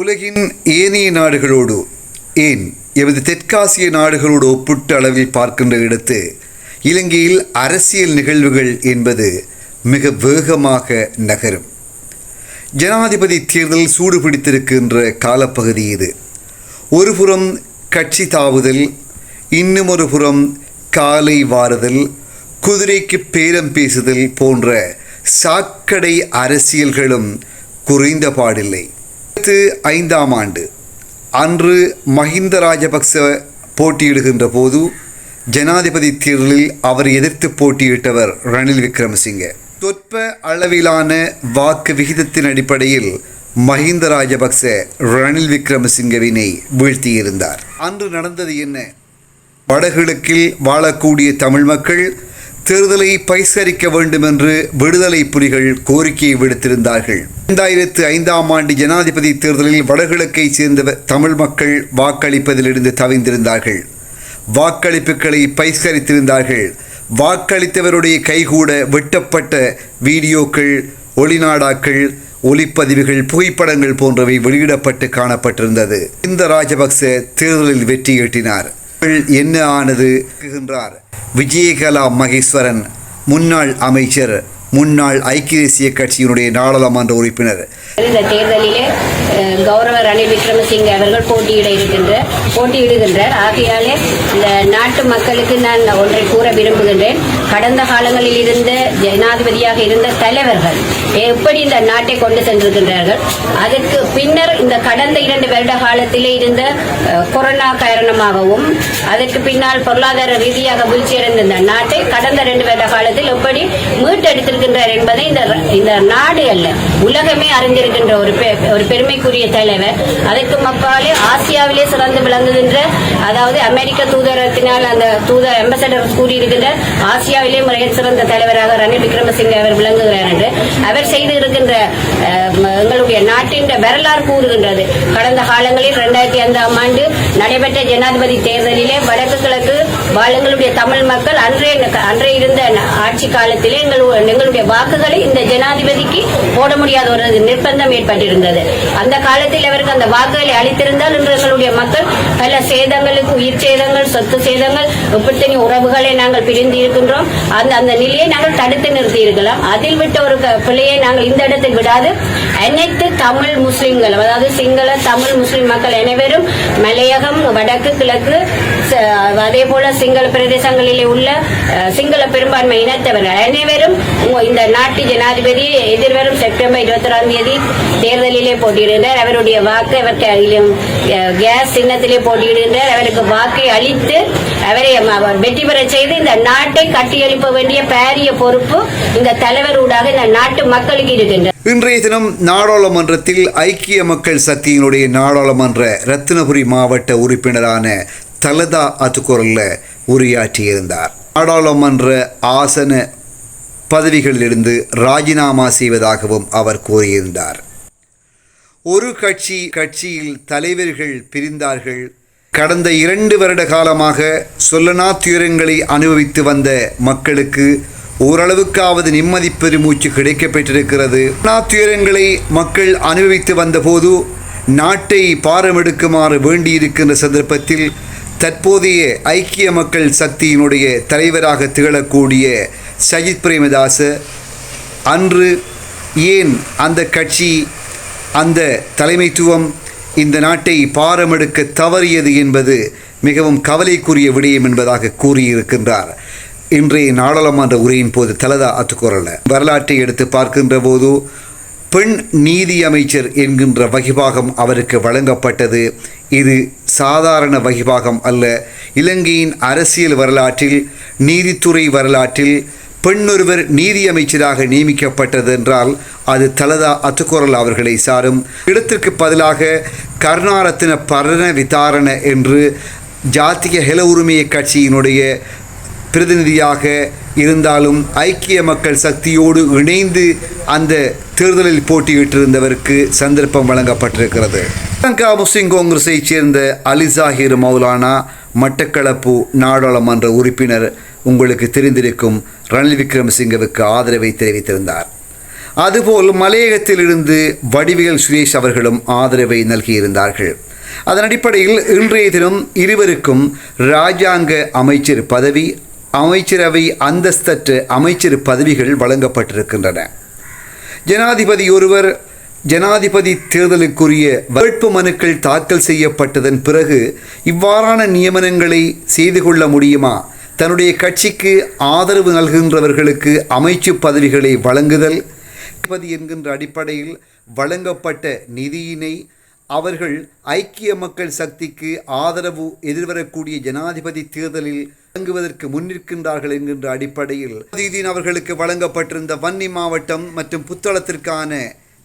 உலகின் ஏனைய நாடுகளோடு ஏன் எமது தெற்காசிய நாடுகளோடு ஒப்பிட்ட அளவில் பார்க்கின்ற இடத்து இலங்கையில் அரசியல் நிகழ்வுகள் என்பது மிக வேகமாக நகரும். ஜனாதிபதி தேர்தல் சூடு பிடித்திருக்கின்ற காலப்பகுதி இது. ஒருபுறம் கட்சி தாவுதல் இன்னும் ஒரு புறம் காலை வாருதல் குதிரைக்கு பேரம் பேசுதல் போன்ற சாக்கடை அரசியல்களும் குறைந்த பாடில்லை. ஐந்தாம் ஆண்டு அன்று மஹிந்த ராஜபக்ச போட்டியிடுகின்ற போது ஜனாதிபதி தேர்தலில் அவர் எதிர்த்து போட்டியிட்டவர் ரணில் விக்ரமசிங்கே. தொற்ப அளவிலான வாக்கு விகிதத்தின் அடிப்படையில் மஹிந்த ராஜபக்ச ரணில் விக்ரமசிங்கவினை வீழ்த்தியிருந்தார். அன்று நடந்தது என்ன? வடகிழக்கில் வாழக்கூடிய தமிழ் மக்கள் தேர்தலை பைசரிக்க வேண்டும் என்று விடுதலை புலிகள் கோரிக்கையை விடுத்திருந்தார்கள். இரண்டாயிரத்து ஐந்தாம் ஆண்டு ஜனாதிபதி தேர்தலில் வடகிழக்கைச் சேர்ந்த தமிழ் மக்கள் வாக்களிப்பதிலிருந்து தவிர்ந்திருந்தார்கள் வாக்களிப்புகளை பைஸ்கரித்திருந்தார்கள் வாக்களித்தவருடைய கைகூட வெட்டப்பட்ட வீடியோக்கள் ஒளிநாடாக்கள் ஒளிப்பதிவுகள் புகைப்படங்கள் போன்றவை வெளியிடப்பட்டு காணப்பட்டிருந்தது. இந்த ராஜபக்ச தேர்தலில் வெற்றி ஈட்டினார் என்ன ஆனது என்றார் விஜயகலா மகேஸ்வரன் முன்னாள் அமைச்சர் முன்னாள் ஐக்கிய தேசிய கட்சியினுடைய நாடாளுமன்ற உறுப்பினர் இந்த தேர்தலிலே கௌரவ ரணில் விக்ரமசிங்க அவர்கள் போட்டியிட இருக்கின்ற போட்டியிடுகின்றார். ஆகையாலே இந்த நாட்டு மக்களுக்கு நான் ஒன்றை கூற விரும்புகின்றேன். கடந்த காலங்களில் இருந்த ஜனாதிபதியாக இருந்த தலைவர்கள் எப்படி இந்த நாட்டை கொண்டு சென்றிருக்கின்றார்கள்? அதற்கு பின்னர் இந்த கடந்த இரண்டு வருட காலத்திலே இருந்த கொரோனா காரணமாகவும் அதற்கு பின்னால் பொருளாதார ரீதியாக வீழ்ச்சியடைந்த இந்த நாட்டை கடந்த ரெண்டு வருட காலத்தில் எப்படி மீட்டெடுத்திருக்கின்றார் என்பதை இந்த இந்த நாடு அல்ல உலகமே அறிந்திருக்கின்ற ஒரு ஒரு பெருமைக்குரிய தலைவர். அதற்கு மப்பாலே ஆசியாவிலே சிறந்து விளங்குகின்ற அதாவது அமெரிக்க தூதரத்தினால் அந்த தூதர் அம்பாசடர் கூறியிருக்கின்ற ஆசியாவிலே முறைய சிறந்த தலைவராக ரணில் விக்ரமசிங்கே அவர் விளங்குகிறார் என்று. அவர் செய்து இருக்கின்ற எங்களுடைய நாட்டின் வரலாறு கூறுகின்றது. கடந்த காலங்களில் இரண்டாயிரத்தி ஐந்தாம் ஆண்டு நடைபெற்ற ஜனாதிபதி தேர்தலிலே வடக்கு கிழக்கு எங்களுடைய தமிழ் மக்கள் அன்றே அன்றே இருந்த ஆட்சி காலத்திலே எங்களுடைய வாக்குகளை இந்த ஜனாதிபதிக்கு போட முடியாத ஒரு நிர்பந்தம் ஏற்பட்டிருந்தது. அந்த காலத்தில் அவருக்கு அந்த வாக்குகளை அளித்திருந்தால் இன்று எங்களுடைய மக்கள் பல சேதங்களுக்கு உயிர் சேதங்கள் சொத்து சேதங்கள் இப்படித்தனி உறவுகளை நாங்கள் பிரிந்து இருக்கின்றோம். அந்த அந்த நிலையை நாங்கள் தடுத்து நிறுத்தி இருக்கலாம் அதில் விட்ட ஒரு பிள்ளையை நாங்கள் இந்த இடத்தில் விடாது. அனைத்து தமிழ் முஸ்லிம்கள் அதாவது சிங்கள தமிழ் முஸ்லிம் மக்கள் அனைவரும் மலையகம் வடக்கு கிழக்கு அதே போல சிங்கள பிரதேசங்களிலே உள்ள சிங்கள பெரும்பான்மை இனத்தவர்கள் அனைவரும் உங்க- இந்த நாட்டு ஜனாதிபதி எதிர்வரும் செப்டம்பர் இருபத்தி ஆறாம் தேதி தேர்தலிலே போட்டியிடுகின்றார். அவருடைய வாக்கு அவர் கேஸ் சின்னத்திலே போட்டியிடுகின்றார். அவருக்கு வாக்கை அளித்து அவரை வெற்றி பெற செய்து இந்த நாட்டை கட்டியெழுப்ப வேண்டிய பாரிய பொறுப்பு இந்த தலைவர் ஊடாக இந்த நாட்டு மக்களுக்கு இருக்கின்றது. இன்றைய தினம் நாடாளுமன்றத்தில் ஐக்கிய மக்கள் சக்தியினுடைய நாடாளுமன்ற ரத்தினபுரி மாவட்ட உறுப்பினரான தலதா அத்துக்குரல்ல உரையாற்றியிருந்தார். நாடாளுமன்ற ஆசன பதவிகளிலிருந்து ராஜினாமா செய்வதாகவும் அவர் கூறியிருந்தார். ஒரு கட்சி கட்சியில் தலைவர்கள் பிரிந்தார்கள். கடந்த இரண்டு வருட காலமாக சொல்லனா துயரங்களை அனுபவித்து வந்த மக்களுக்கு ஓரளவுக்காவது நிம்மதி பெருமூச்சு கிடைக்கப்பெற்றிருக்கிறது. சொல்லனா துயரங்களை மக்கள் அனுபவித்து வந்தபோது நாட்டை பாரமெடுக்குமாறு வேண்டியிருக்கின்ற சந்தர்ப்பத்தில் தற்போதைய ஐக்கிய மக்கள் சக்தியினுடைய தலைவராக திகழக்கூடிய சஜித் பிரேமதாஸ் அன்று ஏன் அந்த கட்சி அந்த தலைமைத்துவம் இந்த நாட்டை பாரமெடுக்க தவறியது என்பது மிகவும் கவலைக்குரிய விடயம் என்பதாக கூறியிருக்கின்றார். இன்றைய நாடாளுமன்ற உரையின் போது தலதா அத்துக்குரல வரலாற்றை எடுத்து பார்க்கின்ற போது பெண் நீதி அமைச்சர் என்கின்ற வகிபாகம் அவருக்கு வழங்கப்பட்டது. இது சாதாரண வகிபாகம் அல்ல. இலங்கையின் அரசியல் வரலாற்றில் நீதித்துறை வரலாற்றில் பெண்ணொருவர் நீதி அமைச்சராக நியமிக்கப்பட்டது என்றால் அது தலதா அத்துக்குரல் அவர்களை சாரும். இடத்திற்கு பதிலாக கருணாரத்தின பரண விதாரண என்று ஜாத்திய ஹெல உரிமைய கட்சியினுடைய பிரதிநிதியாக இருந்தாலும் ஐக்கிய மக்கள் சக்தியோடு இணைந்து அந்த தேர்தலில் போட்டியிட்டிருந்தவருக்கு சந்தர்ப்பம் வழங்கப்பட்டிருக்கிறது. ஸ்ரீலங்கா முஸ்லிம் காங்கிரஸைச் சேர்ந்த அலிசாஹிர் மௌலானா மட்டக்களப்பு நாடாளுமன்ற உறுப்பினர் உங்களுக்கு தெரிந்திருக்கும் ரணில் விக்ரமசிங்கவுக்கு ஆதரவை தெரிவித்திருந்தார். அதுபோல் மலையகத்திலிருந்து வடிவேல் சுரேஷ் அவர்களும் ஆதரவை நல்கியிருந்தார்கள். அதன் அடிப்படையில் இன்றைய தினம் இருவருக்கும் இராஜாங்க அமைச்சர் பதவி அமைச்சரவை அந்தஸ்தற்ற அமைச்சர் பதவிகள் வழங்கப்பட்டிருக்கின்றன. ஜனாதிபதி ஒருவர் ஜனாதிபதி தேர்தலுக்குரிய வேட்பு மனுக்கள் தாக்கல் செய்யப்பட்டதன் பிறகு இவ்வாறான நியமனங்களை செய்து கொள்ள முடியுமா தன்னுடைய கட்சிக்கு ஆதரவு நல்கின்றவர்களுக்கு அமைச்சு பதவிகளை வழங்குதல் ஜனாதிபதி என்கின்ற அடிப்படையில் வழங்கப்பட்ட நிதியினை அவர்கள் ஐக்கிய மக்கள் சக்திக்கு ஆதரவு எதிர்வரக்கூடிய ஜனாதிபதி தேர்தலில் வழங்குவதற்கு முன்னிற்கின்றார்கள் என்கின்ற அடிப்படையில் தீதீன் அவர்களுக்கு வழங்கப்பட்டிருந்த வன்னி மாவட்டம் மற்றும் புத்தளத்திற்கான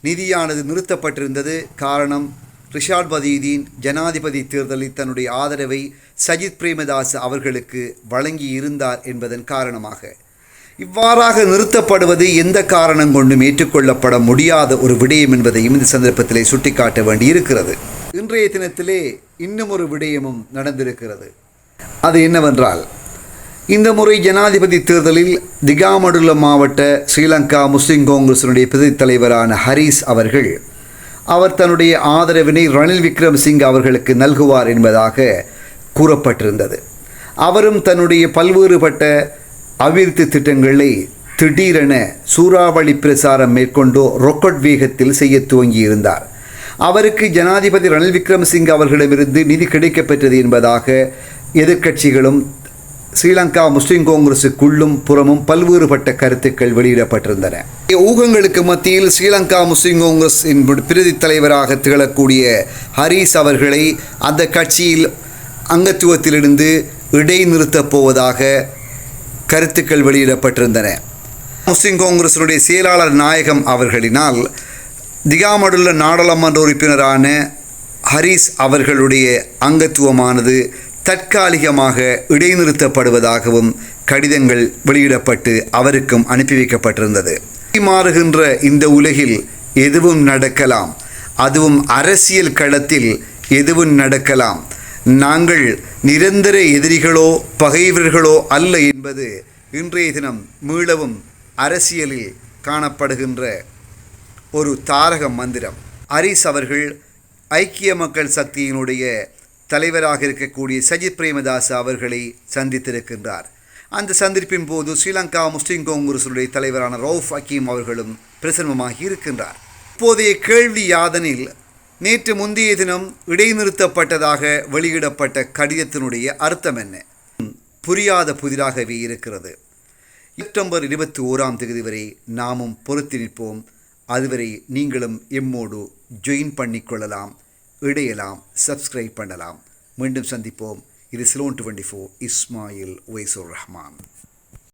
நிதியானது நிறுத்தப்பட்டிருந்தது. காரணம் ரிஷாட் வதீதீன் ஜனாதிபதி தேர்தலில் தன்னுடைய ஆதரவை சஜித் பிரேமதாஸ் அவர்களுக்கு வழங்கி இருந்தார் என்பதன் காரணமாக. இவ்வாறாக நிறுத்தப்படுவது எந்த காரணம் கொண்டும் ஏற்றுக்கொள்ளப்பட முடியாத ஒரு விடயம் என்பதையும் இந்த சந்தர்ப்பத்திலே சுட்டிக்காட்ட வேண்டியிருக்கிறது. இன்றைய தினத்திலே இன்னும் ஒரு விடயமும் நடந்திருக்கிறது. அது என்னவென்றால் இந்த முறை ஜனாதிபதி தேர்தலில் திகாமடுல மாவட்ட ஸ்ரீலங்கா முஸ்லிம் காங்கிரசினுடைய பிரதி தலைவரான ஹரீஸ் அவர்கள் அவர் தன்னுடைய ஆதரவினை ரணில் விக்ரமசிங்க அவர்களுக்கு நல்குவார் என்பதாக கூறப்பட்டிருந்தது. அவரும் தன்னுடைய பல்வேறுபட்ட அபிவிருத்தி திட்டங்களை திடீரென சூறாவளி பிரசாரம் மேற்கொண்டோ ரொக்கட் வேகத்தில் செய்ய துவங்கியிருந்தார். அவருக்கு ஜனாதிபதி ரணில் விக்ரமசிங் அவர்களிடமிருந்து நிதி கிடைக்கப்பெற்றது என்பதாக எதிர்க்கட்சிகளும் ஸ்ரீலங்கா முஸ்லிம் காங்கிரசுக்குள்ளும் புறமும் பல்வேறுபட்ட கருத்துக்கள் வெளியிடப்பட்டிருந்தன. ஊகங்களுக்கு மத்தியில் ஸ்ரீலங்கா முஸ்லிம் காங்கிரஸின் பிரதி தலைவராக திகழக்கூடிய ஹரீஸ் அவர்களை அந்த கட்சியில் அங்கத்துவத்திலிருந்து இடைநிறுத்தப் போவதாக கருத்துக்கள் வெளியிடப்பட்டிருந்தன. முஸ்லிம் காங்கிரசினுடைய செயலாளர் நாயகம் அவர்களினால் திகாமடுள்ள நாடாளுமன்ற உறுப்பினரான ஹரீஸ் அவர்களுடைய அங்கத்துவமானது தற்காலிகமாக இடைநிறுத்தப்படுவதாகவும் கடிதங்கள் வெளியிடப்பட்டு அவருக்கும் அனுப்பி வைக்கப்பட்டிருந்தது. மாறுகின்ற இந்த உலகில் எதுவும் நடக்கலாம். அதுவும் அரசியல் களத்தில் எதுவும் நடக்கலாம். நாங்கள் நிரந்தர எதிரிகளோ பகைவர்களோ அல்ல என்பது இன்றைய தினம் மீளவும் அரசியலில் காணப்படுகின்ற ஒரு தாரக மந்திரம். ஹரிஸ் அவர்கள் ஐக்கிய மக்கள் சக்தியினுடைய தலைவராக இருக்கக்கூடிய சஜித் பிரேமதாஸ் அவர்களை சந்தித்திருக்கின்றார். அந்த சந்திப்பின் போது ஸ்ரீலங்கா முஸ்லிம் காங்கிரசுடைய தலைவரான ரவுஃப் ஹக்கீம் அவர்களும் பிரசன்னமாகி இருக்கின்றார். இப்போதைய கேள்வி யாதனில் நேற்று முந்தைய தினம் இடைநிறுத்தப்பட்டதாக வெளியிடப்பட்ட கடிதத்தினுடைய அர்த்தம் என்ன? புரியாத புதிராகவே இருக்கிறது. செப்டம்பர் இருபத்தி ஓராம் தேதி வரை நாமும் பொறுத்து நிற்போம் அதுவரை நீங்களும் எம்மோடு ஜொயின் பண்ணிக்கொள்ளலாம் இடையலாம் சப்ஸ்கிரைப் பண்ணலாம். மீண்டும் சந்திப்போம். இது சிலோன் டுவெண்ட்டி ஃபோர் இஸ்மாயில் ஒய்சூர் ரஹ்மான்.